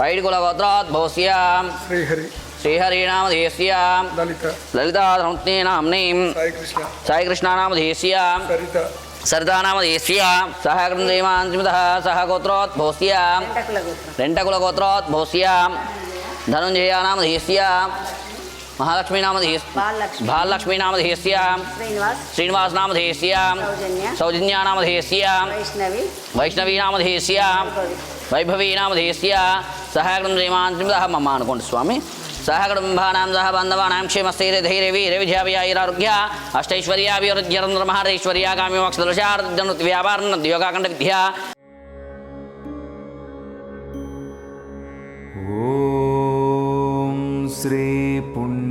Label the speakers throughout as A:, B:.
A: వైడికులగోత్రోద్భవస్య
B: శ్రీహరి
A: శ్రీహరినామధేయస్య
B: లలిత
A: లలితాధృత్నే నామ్నీం
B: సాయి కృష్ణ
A: సాయికృష్ణానామధేయస్య
B: సరిత
A: సరితానామధేయస్య సహ కృందేమాంత్రిమతః సహ గోత్రోద్భవస్య రెంటకులగోత్రోద్భవస్య ధనుంజయానామధేయస్య మహాలక్ష్మీనామధేయస్య
C: బాలలక్ష్మి.
A: బాలలక్ష్మీనామధేయస్య
C: శ్రీనివాస్
A: శ్రీనివాసనామధేయస్య
C: సౌజన్య
A: సౌజన్యానామధేయస్య
C: వైష్ణవి
A: వైష్ణవీనామధేయస్య వైభవీనామధేయస్య సహకృందేమాంత్రిమతః మమ అనుకోండి స్వామి సహకుటుంబానాం సహ బంధవానాం క్షేమస్థైర్యధైర్యవీర్యవిజయాభియారోగ్య అష్టైశ్వర్యాభివృద్ధ్యరంధ్రమహారైశ్వర్యా కామ్యమోక్షదృశార్జనుత్ వ్యాపారం యోగాకండ విద్య
D: ॐ श्रीपुण्यलिङ्गेश्वरस्वामिये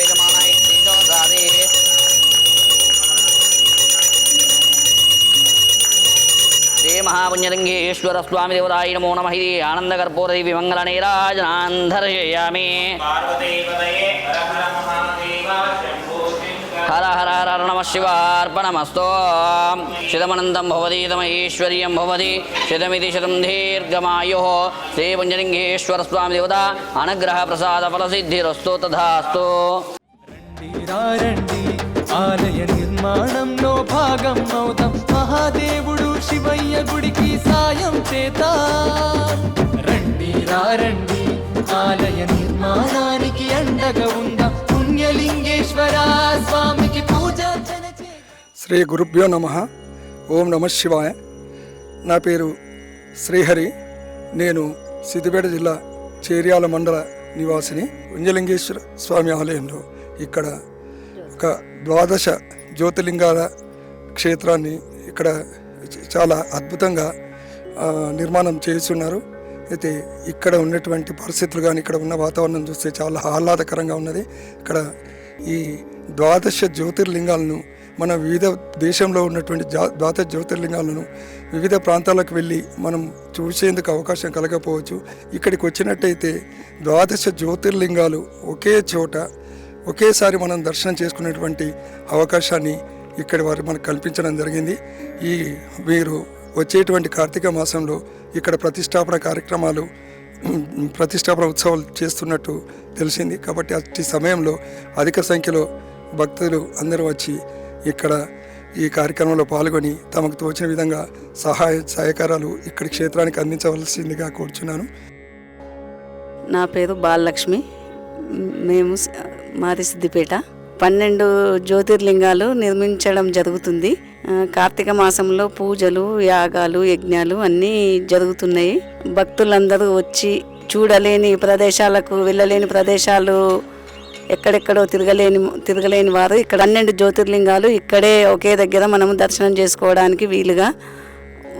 A: వేదమానాయ శ్రీజోదాదే శ్రీ మహాపుణ్యలింగేశ్వర స్వామి దేవతాయ నమో నమ ఇది ఆనందకర్పూరదేవి మంగళ నీరాజనాంధర్శయామి హర హర హర నమ శివార్పణమస్తో. శితమనందం భవతి తమైశ్వర్యం భవతి శితమితి శతం దీర్ఘమాయు. శ్రీ పుంజలింగేశ్వర స్వామి దేవత అనుగ్రహ ప్రసాద ఫలసిద్ధిరస్తు తథాస్తు
E: రండి. ఆలయ నిర్మాణంలో భాగం అవుతాం. మహాదేవుడు శివయ్య గుడికి సాయం చేత. రండి రండి. ఆలయ నిర్మాణానికి అండగా ఉంది
B: శ్రీ గురుభ్యో నమ. ఓం నమ శివాయ. నా పేరు శ్రీహరి. నేను సిద్దిపేట జిల్లా చేర్యాల మండల నివాసిని ఉంజలింగేశ్వర స్వామి ఆలయంలో ఇక్కడ ఒక ద్వాదశ జ్యోతిర్లింగాల క్షేత్రాన్ని ఇక్కడ చాలా అద్భుతంగా నిర్మాణం చేస్తున్నారు. అయితే ఇక్కడ ఉన్నటువంటి పరిస్థితులు కానీ ఇక్కడ ఉన్న వాతావరణం చూస్తే చాలా ఆహ్లాదకరంగా ఉన్నది. ఇక్కడ ఈ ద్వాదశ జ్యోతిర్లింగాలను మన వివిధ దేశంలో ఉన్నటువంటి జా ద్వాత జ్యోతిర్లింగాలను వివిధ ప్రాంతాలకు వెళ్ళి మనం చూసేందుకు అవకాశం కలగకపోవచ్చు. ఇక్కడికి వచ్చినట్టయితే ద్వాదశ జ్యోతిర్లింగాలు ఒకే చోట ఒకేసారి మనం దర్శనం చేసుకునేటువంటి అవకాశాన్ని ఇక్కడ వారు మనకు కల్పించడం జరిగింది. ఈ వీరు వచ్చేటువంటి కార్తీక మాసంలో ఇక్కడ ప్రతిష్టాపన కార్యక్రమాలు ప్రతిష్టాపన ఉత్సవాలు చేస్తున్నట్టు తెలిసింది. కాబట్టి అట్టి సమయంలో అధిక సంఖ్యలో భక్తులు అందరూ వచ్చి ఇక్కడ ఈ కార్యక్రమంలో పాల్గొని తమకు తోచిన విధంగా సహాయ సహకారాలు ఇక్కడి క్షేత్రానికి అందించవలసిందిగా కోరుచున్నాను.
C: నా పేరు బాలలక్ష్మి. మేము మాది సిద్దిపేట. పన్నెండు జ్యోతిర్లింగాలు నిర్మించడం జరుగుతుంది. కార్తీక మాసంలో పూజలు యాగాలు యజ్ఞాలు అన్నీ జరుగుతున్నాయి. భక్తులందరూ వచ్చి చూడలేని ప్రదేశాలకు వెళ్ళలేని ప్రదేశాలు ఎక్కడెక్కడో తిరగలేని తిరగలేని వారు ఇక్కడ పన్నెండు జ్యోతిర్లింగాలు ఇక్కడే ఒకే దగ్గర మనము దర్శనం చేసుకోవడానికి వీలుగా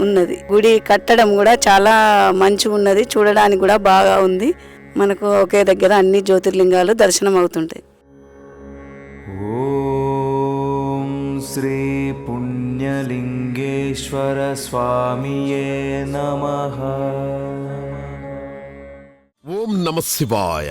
C: ఉన్నది. గుడి కట్టడం కూడా చాలా మంచి ఉన్నది. చూడడానికి కూడా బాగా ఉంది. మనకు ఒకే దగ్గర అన్ని జ్యోతిర్లింగాలు దర్శనం అవుతుంటాయి.
D: ఓం శ్రీ పుణ్యలింగేశ్వర స్వామియే నమ.
F: ఓం నమ శివాయ.